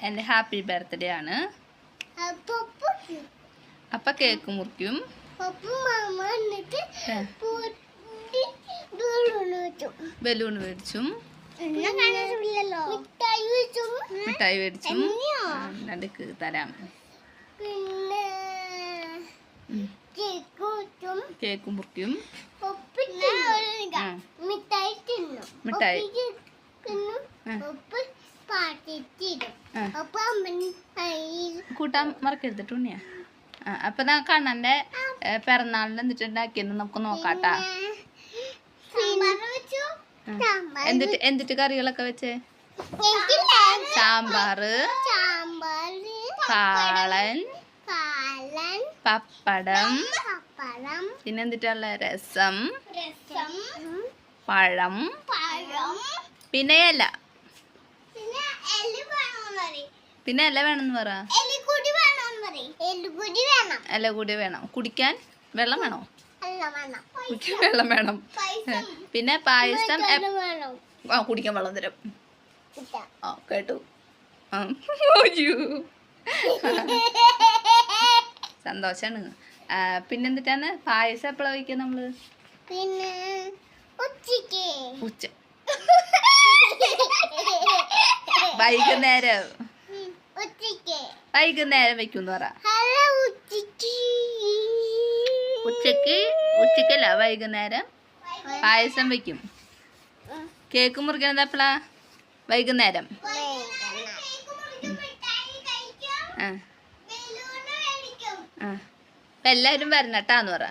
എന്റെ happy birthday ആണ്. അപ്പൊ കേക്ക് മുറിക്കും. ബലൂൺ മേടിച്ചും. മിഠായി മേടിച്ചും? നടുക്ക് തരാം. കേക്ക് മുറിക്കും. മിഠായി മിഠായി. കൂട്ടാൻ മറക്കരുത് ടൂണിയാ ആ അപ്പം ഞാൻ കണ്ണന്റെ പിറന്നാളിന് എന്നിട്ടുണ്ടാക്കിയെന്ന് നമുക്ക് നോക്കാട്ടാ. എന്നിട്ട് എന്നിട്ട് കറികളൊക്കെ വെച്ചേ. സാമ്പാറ് കാളൻ പപ്പടം. പപ്പടം. പിന്നെ എന്തിട്ടുള്ള രസം? രസം. പഴം. പഴം. പിന്നെ ഇല. പിന്നെ അല്ല വേണമെന്ന് പറ. വേണം. ഇല കൂടി വേണം. കുടിക്കാൻ വെള്ളം വേണോ? കുടിക്കാൻ വെള്ളം വേണം. പിന്നെ പായസം ആ കുടിക്കാൻ വെള്ളം തരും. ആ കേട്ടു. സന്തോഷാണ്. പിന്നെന്തിട്ടാണ്? പായസം എപ്പോഴാ വയ്ക്കുക നമ്മൾ? പിന്നെ ഉച്ചയ്ക്ക് ഉച്ച. വൈകുന്നേരം. വൈകുന്നേരം വെക്കും പറ. ഉച്ചയ്ക്ക് ഉച്ചയ്ക്ക് ഉച്ചക്കല്ല വൈകുന്നേരം പായസം വെക്കും. കേക്ക് മുറിക്കണത് എപ്പോഴാ വൈകുന്നേരം. ആ. എല്ലാവരും വരണം കേട്ടാന്ന് പറ.